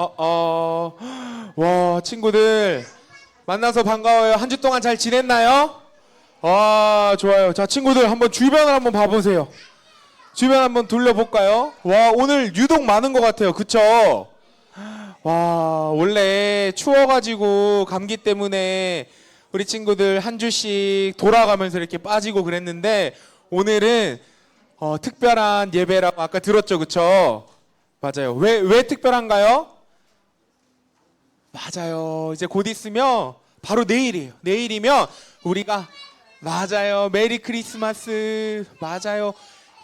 어, 어. 와, 친구들. 만나서 반가워요. 한 주 동안 잘 지냈나요? 와, 좋아요. 자, 친구들 한번 주변을 한번 봐보세요. 주변 한번 둘러볼까요? 와, 오늘 유독 많은 것 같아요. 그쵸? 와, 원래 추워가지고 감기 때문에 우리 친구들 한 주씩 돌아가면서 이렇게 빠지고 그랬는데 오늘은 어, 특별한 예배라고 아까 들었죠, 그쵸? 맞아요. 왜, 왜 특별한가요? 맞아요. 이제 곧 있으면 바로 내일이에요. 내일이면 우리가 맞아요. 메리 크리스마스. 맞아요.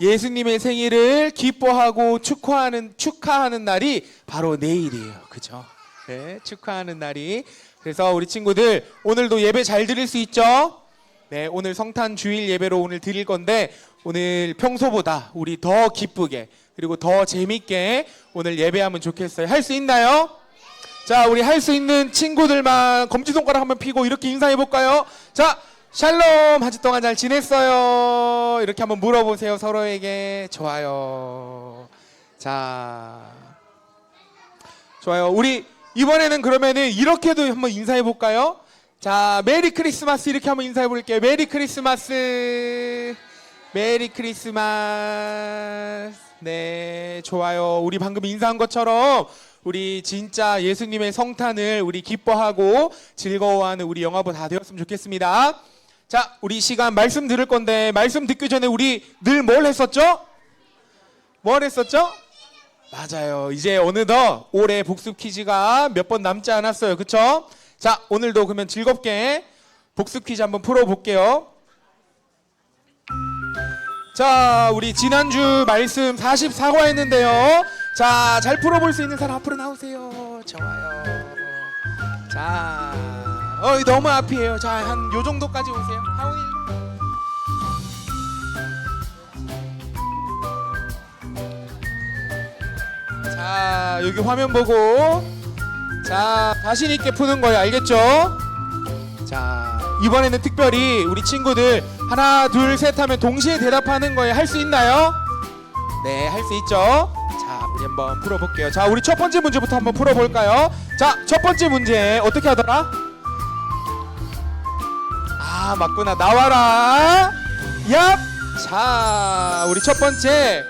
예수님의 생일을 기뻐하고 축하하는 축하하는 날이 바로 내일이에요. 그죠? 네, 축하하는 날이. 그래서 우리 친구들 오늘도 예배 잘 드릴 수 있죠? 네, 오늘 성탄 주일 예배로 오늘 드릴 건데 오늘 평소보다 우리 더 기쁘게 그리고 더 재밌게 오늘 예배하면 좋겠어요. 할 수 있나요? 자, 우리 할 수 있는 친구들만 검지손가락 한번 피고 이렇게 인사해 볼까요? 자, 샬롬 한 주 동안 잘 지냈어요? 이렇게 한번 물어보세요 서로에게. 좋아요. 자, 좋아요. 우리 이번에는 그러면은 이렇게도 한번 인사해 볼까요? 자, 메리 크리스마스 이렇게 한번 인사해 볼게요. 메리 크리스마스. 메리 크리스마스. 네, 좋아요. 우리 방금 인사한 것처럼 우리 진짜 예수님의 성탄을 우리 기뻐하고 즐거워하는 우리 영화부 다 되었으면 좋겠습니다. 자, 우리 시간 말씀 들을 건데 말씀 듣기 전에 우리 늘 뭘 했었죠? 뭘 했었죠? 맞아요. 이제 어느덧 올해 복습 퀴즈가 몇 번 남지 않았어요. 그쵸? 자, 오늘도 그러면 즐겁게 복습 퀴즈 한번 풀어볼게요. 자, 우리 지난주 말씀 44과 했는데요. 자, 잘 풀어볼 수 있는 사람 앞으로 나오세요. 좋아요. 자, 어, 너무 앞이에요. 자, 한 요 정도까지 오세요. 일로. 자, 여기 화면 보고 자, 자신 있게 푸는 거예요. 알겠죠? 자, 이번에는 특별히 우리 친구들 하나, 둘, 셋 하면 동시에 대답하는 거예요. 할 수 있나요? 네, 할 수 있죠? 자, 우리 한번 풀어볼게요. 자, 우리 첫 번째 문제부터 한번 풀어볼까요? 자, 첫 번째 문제 어떻게 하더라? 아, 맞구나. 나와라. 얍. 자, 우리 첫 번째.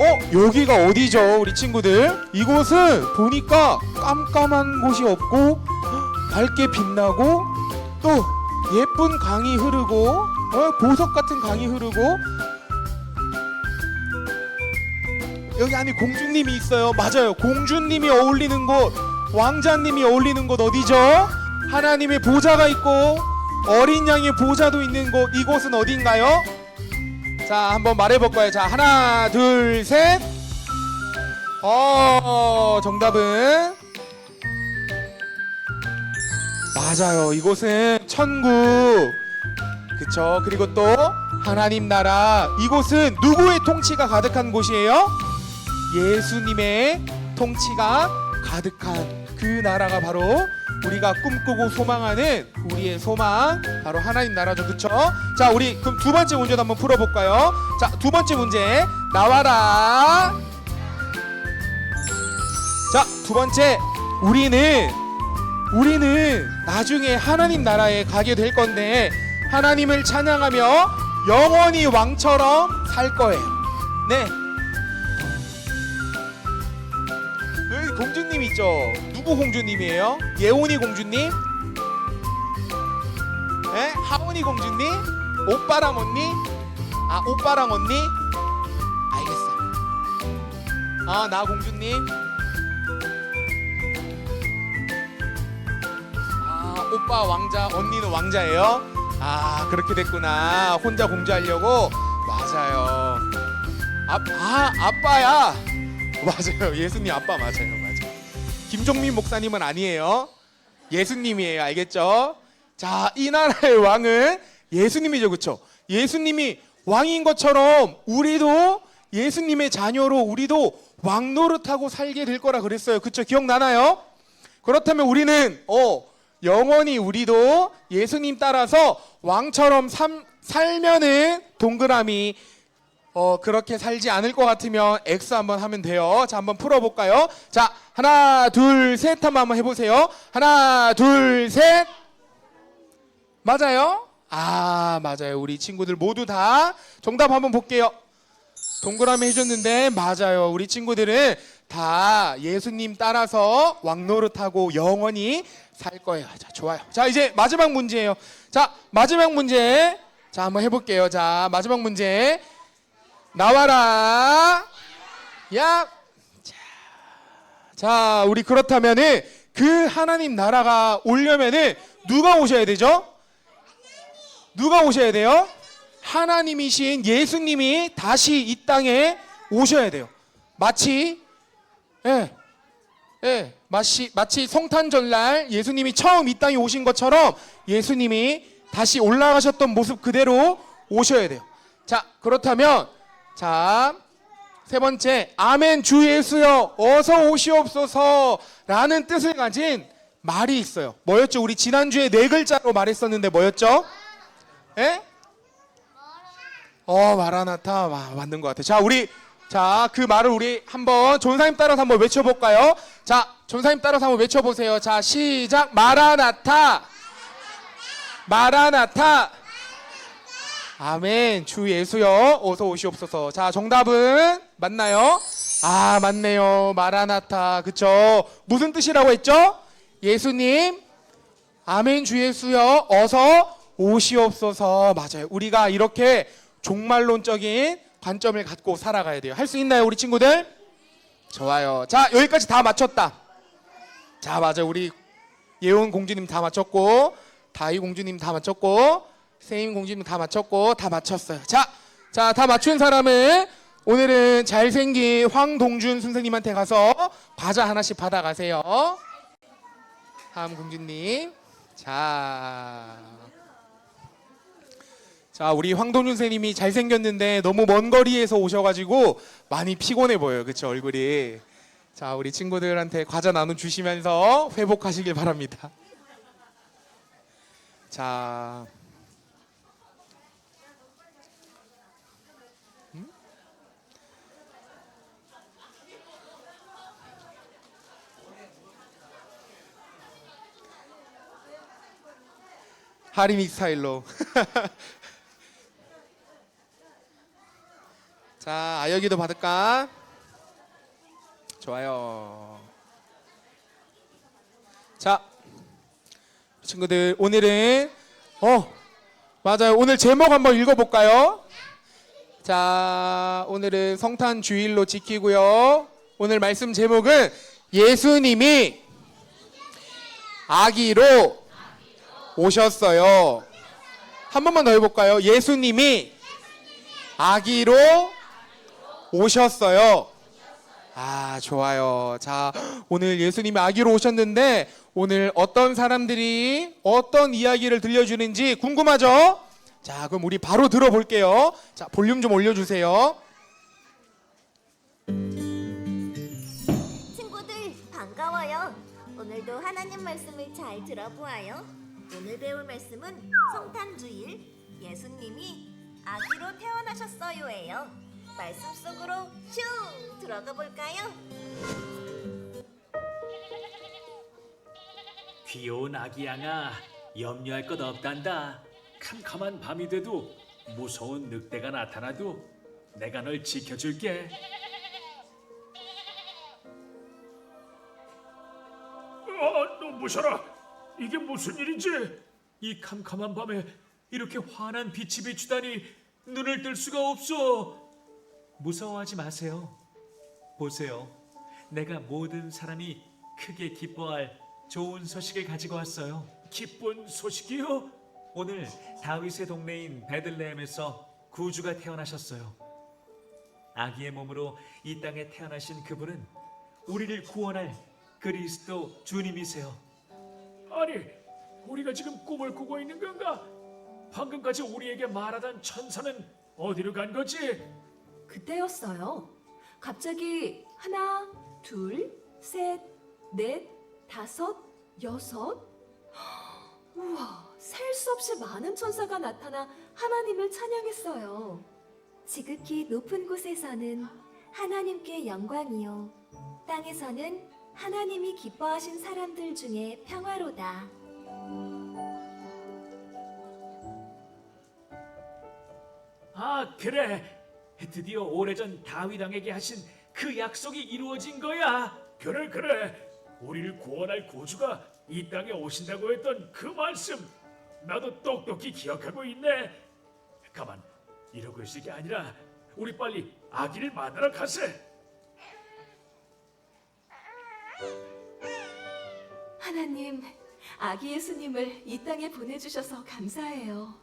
어, 여기가 어디죠, 우리 친구들? 이곳은 보니까 깜깜한 곳이 없고 밝게 빛나고 또 예쁜 강이 흐르고 어, 보석 같은 강이 흐르고 여기 안에 공주님이 있어요. 맞아요. 공주님이 어울리는 곳, 왕자님이 어울리는 곳 어디죠? 하나님의 보좌가 있고 어린 양의 보좌도 있는 곳 이곳은 어딘가요? 자, 한번 말해볼까요? 자, 하나, 둘, 셋. 어, 정답은 맞아요. 이곳은 천국. 그쵸. 그리고 또 하나님 나라. 이곳은 누구의 통치가 가득한 곳이에요? 예수님의 통치가 가득한 그 나라가 바로 우리가 꿈꾸고 소망하는 우리의 소망 바로 하나님 나라죠. 그쵸? 자 우리 그럼 두 번째 문제도 한번 풀어볼까요? 자 두 번째 문제. 나와라. 자 두 번째. 우리는 우리는 나중에 하나님 나라에 가게 될 건데 하나님을 찬양하며 영원히 왕처럼 살 거예요. 네 공주님 있죠? 누구 공주님이에요? 예온이 공주님? 에? 하온이 공주님? 오빠랑 언니? 아 오빠랑 언니? 알겠어요. 아 나 공주님? 아 오빠 왕자, 언니는 왕자예요? 아 그렇게 됐구나. 혼자 공주하려고? 맞아요. 아, 아 아빠야. 맞아요. 예수님 아빠 맞아요. 김종민 목사님은 아니에요. 예수님이에요. 알겠죠? 자, 이 나라의 왕은 예수님이죠. 그렇죠? 예수님이 왕인 것처럼 우리도 예수님의 자녀로 우리도 왕 노릇하고 살게 될 거라 그랬어요. 그렇죠? 기억나나요? 그렇다면 우리는 어 영원히 우리도 예수님 따라서 왕처럼 삼, 살면은 동그라미 어, 그렇게 살지 않을 것 같으면 X 한번 하면 돼요. 자, 한번 풀어볼까요? 자, 하나, 둘, 셋 한번 한번 해보세요. 하나, 둘, 셋. 맞아요? 아, 맞아요. 우리 친구들 모두 다 정답 한번 볼게요. 동그라미 해줬는데 맞아요. 우리 친구들은 다 예수님 따라서 왕노릇하고 영원히 살 거예요. 자, 좋아요. 자, 이제 마지막 문제예요. 자, 마지막 문제. 자, 한번 해볼게요. 자, 마지막 문제. 나와라. 야. 자, 자, 우리 그렇다면은 그 하나님 나라가 오려면은 누가 오셔야 되죠? 누가 오셔야 돼요? 하나님이신 예수님이 다시 이 땅에 오셔야 돼요. 마치 예. 예. 마치 마치 성탄절날 예수님이 처음 이 땅에 오신 것처럼 예수님이 다시 올라가셨던 모습 그대로 오셔야 돼요. 자, 그렇다면 자, 세 번째 아멘 주 예수여 어서 오시옵소서라는 뜻을 가진 말이 있어요. 뭐였죠? 우리 지난주에 네 글자로 말했었는데 뭐였죠? 예? 어 마라나타 와, 맞는 것 같아. 자 우리 자 그 말을 우리 한번 전사님 따라서 한번 외쳐 볼까요? 자 전사님 따라서 한번 외쳐 보세요. 자 시작 마라나타 마라나타 아멘. 주 예수여 어서 오시옵소서. 자 정답은 맞나요? 아 맞네요. 마라나타. 그쵸? 무슨 뜻이라고 했죠? 예수님 아멘 주 예수여 어서 오시옵소서. 맞아요. 우리가 이렇게 종말론적인 관점을 갖고 살아가야 돼요. 할 수 있나요 우리 친구들? 좋아요. 자 여기까지 다 맞췄다. 자 맞아요. 우리 예원 공주님 다 맞췄고 다희 공주님 다 맞췄고 세임 공주님 다 맞췄고 다 맞췄어요 자 자 다 맞춘 사람은 오늘은 잘생긴 황동준 선생님한테 가서 과자 하나씩 받아가세요 다음 공주님 자. 자, 우리 황동준 선생님이 잘생겼는데 너무 먼 거리에서 오셔가지고 많이 피곤해 보여요. 그쵸, 얼굴이. 자, 우리 친구들한테 과자 나눠 주시면서 회복하시길 바랍니다. 자. 하리미 스타일로. 자, 아여기도 받을까? 좋아요. 자, 친구들 오늘은 어 맞아요. 오늘 제목 한번 읽어볼까요? 자, 오늘은 성탄 주일로 지키고요. 오늘 말씀 제목은 예수님이 아기로 오셨어요. 한 번만 더 해볼까요? 예수님이 아기로 오셨어요. 아, 좋아요. 자, 오늘 예수님이 아기로 오셨는데 오늘 어떤 사람들이 어떤 이야기를 들려주는지 궁금하죠? 자, 그럼 우리 바로 들어볼게요. 자, 볼륨 좀 올려주세요. 친구들 반가워요. 오늘도 하나님 말씀을 잘 들어보아요. 오늘 배울 말씀은 성탄주일 예수님이 아기로 태어나셨어요예요. 말씀 속으로 슝 들어가 볼까요? 귀여운 아기 양아 염려할 것 없단다 캄캄한 밤이 돼도 무서운 늑대가 나타나도 내가 널 지켜줄게 아, 너 무셔라 이게 무슨 일이지? 이 캄캄한 밤에 이렇게 환한 빛이 비추다니 눈을 뜰 수가 없어 무서워하지 마세요 보세요 내가 모든 사람이 크게 기뻐할 좋은 소식을 가지고 왔어요. 기쁜 소식이요? 오늘 다윗의 동네인 베들레헴에서 구주가 태어나셨어요. 아기의 몸으로 이 땅에 태어나신 그분은 우리를 구원할 그리스도 주님이세요. 아니, 우리가 지금 꿈을 꾸고 있는 건가? 방금까지 우리에게 말하던 천사는 어디로 간 거지? 그때였어요. 갑자기 하나, 둘, 셋, 넷, 다섯, 여섯. 우와, 셀 수 없이 많은 천사가 나타나 하나님을 찬양했어요. 지극히 높은 곳에서는 하나님께 영광이요. 땅에서는 하나님이 기뻐하신 사람들 중에 평화로다. 아 그래. 드디어 오래전 다윗 왕에게 하신 그 약속이 이루어진 거야. 그래 그래. 우리를 구원할 구주가 이 땅에 오신다고 했던 그 말씀 나도 똑똑히 기억하고 있네. 가만 이러고 있을 게 아니라 우리 빨리 아기를 만나러 가세 하나님, 아기 예수님을 이 땅에 보내주셔서 감사해요.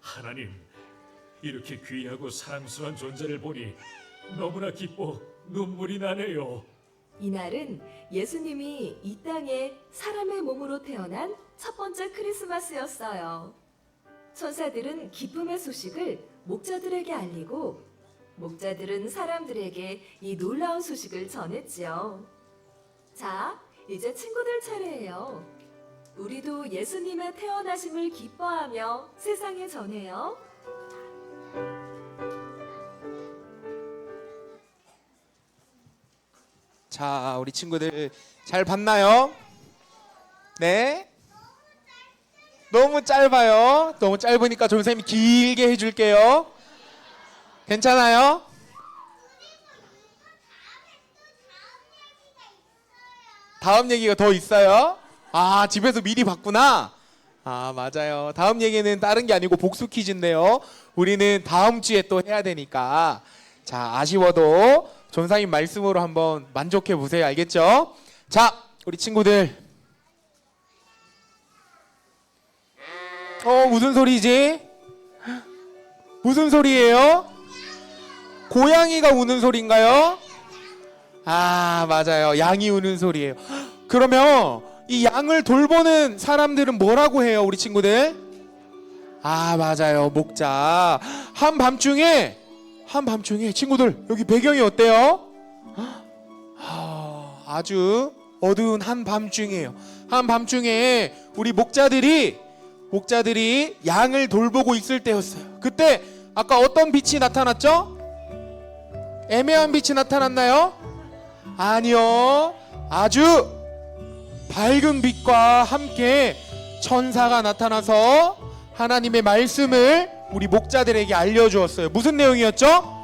하나님 이렇게 귀하고 사랑스러운 존재를 보니 너무나 기뻐 눈물이 나네요 이날은 예수님이 이 땅에 사람의 몸으로 태어난 첫 번째 크리스마스였어요. 천사들은 기쁨의 소식을 목자들에게 알리고 목자들은 사람들에게 이 놀라운 소식을 전했지요. 자, 이제 친구들 차례예요. 우리도 예수님의 태어나심을 기뻐하며 세상에 전해요. 자, 우리 친구들 잘 봤나요? 네. 너무 짧아요. 너무 짧으니까 좀 선생님이 길게 해줄게요. 괜찮아요? 다음 얘기가 더 있어요? 아, 집에서 미리 봤구나. 아, 맞아요. 다음 얘기는 다른 게 아니고 복수 퀴즈인데요. 우리는 다음 주에 또 해야 되니까. 자, 아쉬워도 전사님 말씀으로 한번 만족해 보세요. 알겠죠? 자, 우리 친구들. 어, 무슨 소리지? 무슨 소리예요? 고양이가 우는 소리인가요? 아, 맞아요. 양이 우는 소리예요. 그러면 이 양을 돌보는 사람들은 뭐라고 해요, 우리 친구들? 아, 맞아요. 목자. 한밤중에 한밤중에 친구들 여기 배경이 어때요? 아, 아주 어두운 한밤중이에요. 한밤중에 우리 목자들이 목자들이 양을 돌보고 있을 때였어요. 그때 아까 어떤 빛이 나타났죠? 애매한 빛이 나타났나요? 아니요. 아주 밝은 빛과 함께 천사가 나타나서 하나님의 말씀을 우리 목자들에게 알려주었어요. 무슨 내용이었죠?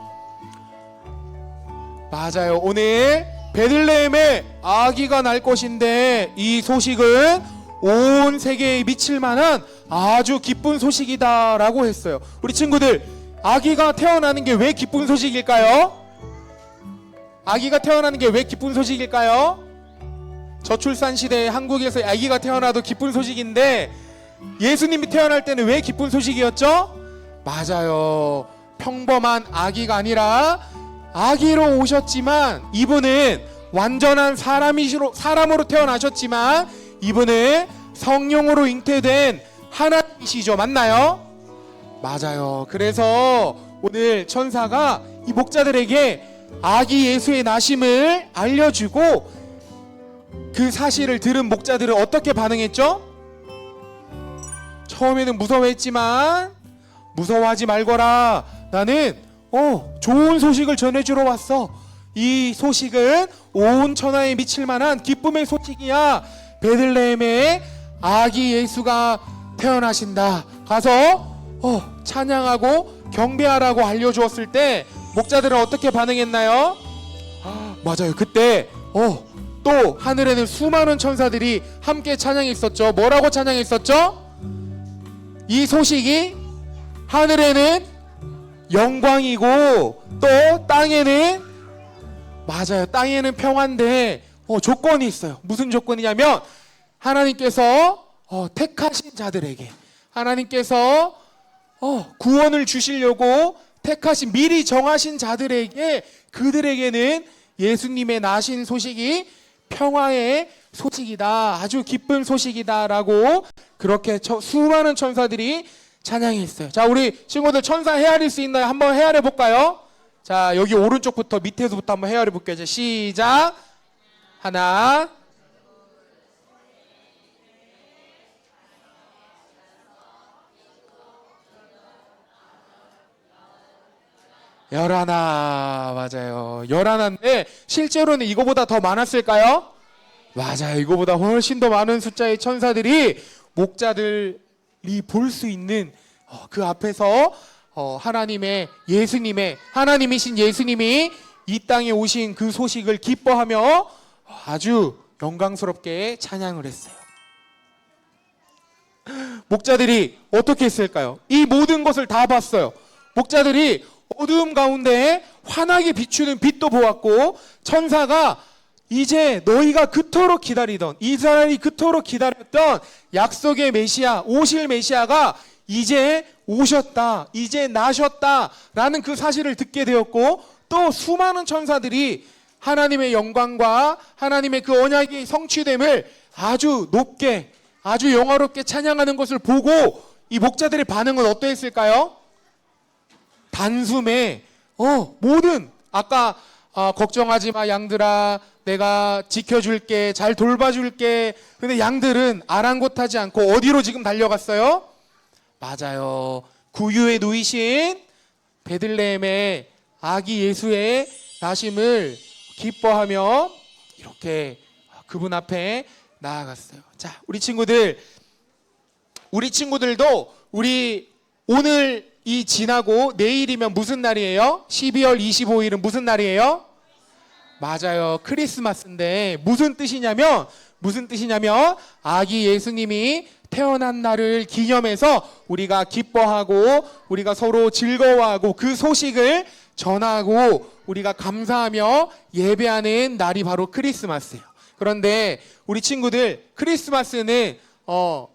맞아요. 오늘 베들레헴에 아기가 날 것인데 이 소식은 온 세계에 미칠 만한 아주 기쁜 소식이다라고 했어요. 우리 친구들, 아기가 태어나는 게 왜 기쁜 소식일까요? 아기가 태어나는 게 왜 기쁜 소식일까요? 저출산 시대에 한국에서 아기가 태어나도 기쁜 소식인데 예수님이 태어날 때는 왜 기쁜 소식이었죠? 맞아요. 평범한 아기가 아니라 아기로 오셨지만 이분은 완전한 사람이시로 사람으로 태어나셨지만 이분은 성령으로 잉태된 하나님이시죠. 맞나요? 맞아요. 그래서 오늘 천사가 이 목자들에게 아기 예수의 나심을 알려주고 그 사실을 들은 목자들은 어떻게 반응했죠? 처음에는 무서워했지만 무서워하지 말거라. 나는 어 좋은 소식을 전해주러 왔어. 이 소식은 온 천하에 미칠 만한 기쁨의 소식이야. 베들레헴에 아기 예수가 태어나신다. 가서 어 찬양하고 경배하라고 알려주었을 때 목자들은 어떻게 반응했나요? 아, 맞아요. 그때 어 또 하늘에는 수많은 천사들이 함께 찬양했었죠. 뭐라고 찬양했었죠? 이 소식이 하늘에는 영광이고 또 땅에는 맞아요. 땅에는 평화인데 어, 조건이 있어요. 무슨 조건이냐면 하나님께서 어, 택하신 자들에게 하나님께서 어, 구원을 주시려고 택하신 미리 정하신 자들에게 그들에게는 예수님의 나신 소식이 평화의 소식이다. 아주 기쁜 소식이다라고 그렇게 처- 수많은 천사들이 찬양했어요. 자, 우리 친구들 천사 헤아릴 수 있나요? 한번 헤아려 볼까요? 자, 여기 오른쪽부터 밑에서부터 한번 헤아려 볼게요. 자, 시작. 하나, 열하나 맞아요. 열하나인데 실제로는 이거보다 더 많았을까요? 맞아요. 이거보다 훨씬 더 많은 숫자의 천사들이 목자들이 볼 수 있는 어, 그 앞에서 어, 하나님의 예수님의 하나님이신 예수님이 이 땅에 오신 그 소식을 기뻐하며 아주 영광스럽게 찬양을 했어요. 목자들이 어떻게 했을까요? 이 모든 것을 다 봤어요. 목자들이 어두움 가운데 환하게 비추는 빛도 보았고 천사가 이제 너희가 그토록 기다리던 이스라엘이 그토록 기다렸던 약속의 메시아 오실 메시아가 이제 오셨다 이제 나셨다라는 그 사실을 듣게 되었고 또 수많은 천사들이 하나님의 영광과 하나님의 그 언약이 성취됨을 아주 높게 아주 영화롭게 찬양하는 것을 보고 이 목자들의 반응은 어떠했을까요? 단숨에 어 모든 아까 아, 걱정하지 마 양들아. 내가 지켜줄게 잘 돌봐줄게. 근데 양들은 아랑곳하지 않고 어디로 지금 달려갔어요? 맞아요. 구유에 누이신 베들레헴의 아기 예수의 나심을 기뻐하며 이렇게 그분 앞에 나아갔어요. 자 우리 친구들 우리 친구들도 우리 오늘 이 지나고 내일이면 무슨 날이에요? 12월 25일은 무슨 날이에요? 맞아요. 크리스마스인데 무슨 뜻이냐면 무슨 뜻이냐면 아기 예수님이 태어난 날을 기념해서 우리가 기뻐하고 우리가 서로 즐거워하고 그 소식을 전하고 우리가 감사하며 예배하는 날이 바로 크리스마스예요. 그런데 우리 친구들 크리스마스는 어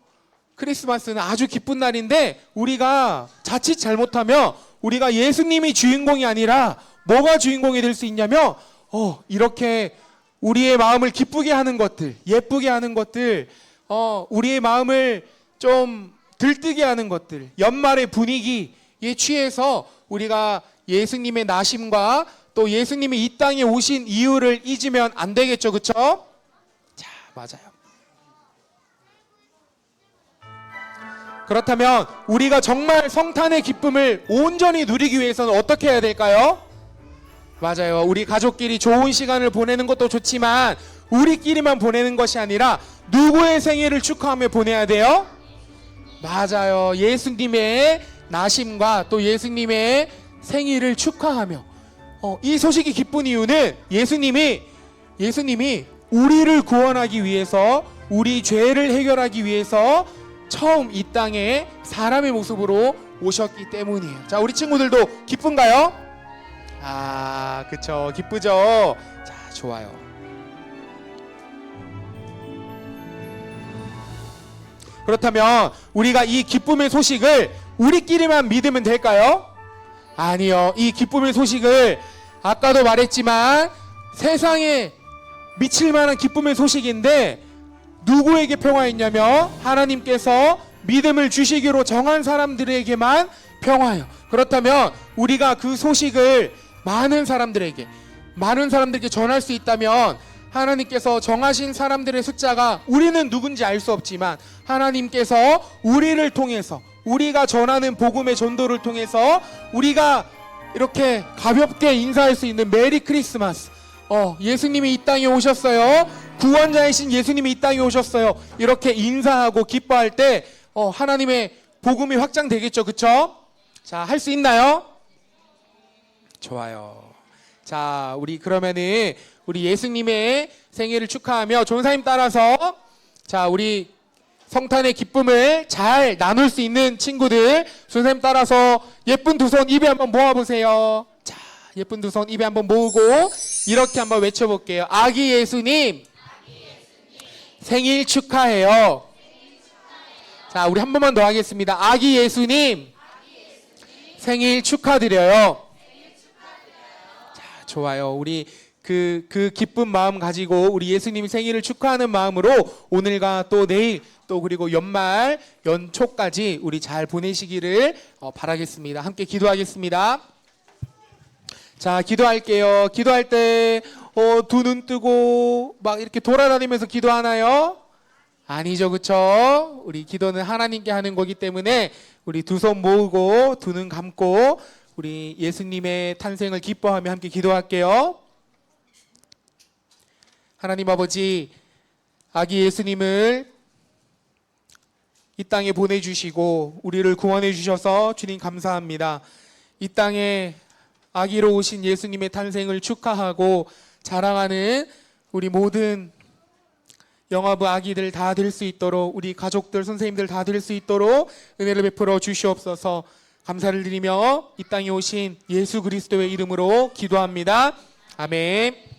크리스마스는 아주 기쁜 날인데 우리가 자칫 잘못하면 우리가 예수님이 주인공이 아니라 뭐가 주인공이 될 수 있냐면 어 이렇게 우리의 마음을 기쁘게 하는 것들, 예쁘게 하는 것들, 어 우리의 마음을 좀 들뜨게 하는 것들, 연말의 분위기에 취해서 우리가 예수님의 나심과 또 예수님이 이 땅에 오신 이유를 잊으면 안 되겠죠, 그렇죠? 자, 맞아요. 그렇다면 우리가 정말 성탄의 기쁨을 온전히 누리기 위해서는 어떻게 해야 될까요? 맞아요. 우리 가족끼리 좋은 시간을 보내는 것도 좋지만 우리끼리만 보내는 것이 아니라 누구의 생일을 축하하며 보내야 돼요? 맞아요. 예수님의 나심과 또 예수님의 생일을 축하하며 어, 이 소식이 기쁜 이유는 예수님이 예수님이 우리를 구원하기 위해서 우리 죄를 해결하기 위해서 처음 이 땅에 사람의 모습으로 오셨기 때문이에요. 자, 우리 친구들도 기쁜가요? 아, 그쵸. 기쁘죠? 자, 좋아요. 그렇다면 우리가 이 기쁨의 소식을 우리끼리만 믿으면 될까요? 아니요. 이 기쁨의 소식을 아까도 말했지만 세상에 미칠 만한 기쁨의 소식인데 누구에게 평화있냐면 하나님께서 믿음을 주시기로 정한 사람들에게만 평화요. 그렇다면 우리가 그 소식을 많은 사람들에게 많은 사람들에게 전할 수 있다면 하나님께서 정하신 사람들의 숫자가 우리는 누군지 알 수 없지만 하나님께서 우리를 통해서 우리가 전하는 복음의 전도를 통해서 우리가 이렇게 가볍게 인사할 수 있는 메리 크리스마스 어, 예수님이 이 땅에 오셨어요. 구원자이신 예수님이 이 땅에 오셨어요. 이렇게 인사하고 기뻐할 때 어, 하나님의 복음이 확장되겠죠. 그쵸? 자, 할 수 있나요? 좋아요. 자, 우리 그러면은 우리 예수님의 생일을 축하하며 존사님 따라서 자, 우리 성탄의 기쁨을 잘 나눌 수 있는 친구들 존사님 따라서 예쁜 두 손 입에 한번 모아 보세요. 자, 예쁜 두 손 입에 한번 모으고 이렇게 한번 외쳐 볼게요. 아기 예수님 생일 축하해요. 자, 우리 한 번만 더 하겠습니다. 아기 예수님 생일 축하드려요. 자, 좋아요. 우리 그, 그 기쁜 마음 가지고 우리 예수님 생일을 축하하는 마음으로 오늘과 또 내일 또 그리고 연말 연초까지 우리 잘 보내시기를 어, 바라겠습니다. 함께 기도하겠습니다. 자, 기도할게요. 기도할 때, 어, 두 눈 뜨고, 막 이렇게 돌아다니면서 기도하나요? 아니죠, 그쵸? 우리 기도는 하나님께 하는 거기 때문에, 우리 두 손 모으고, 두 눈 감고, 우리 예수님의 탄생을 기뻐하며 함께 기도할게요. 하나님 아버지, 아기 예수님을 이 땅에 보내주시고 우리를 구원해 주셔서 주님 감사합니다. 이 땅에 아기로 오신 예수님의 탄생을 축하하고 자랑하는 우리 모든 영화부 아기들 다 될 수 있도록 우리 가족들 선생님들 다 될 수 있도록 은혜를 베풀어 주시옵소서 감사를 드리며 이 땅에 오신 예수 그리스도의 이름으로 기도합니다. 아멘.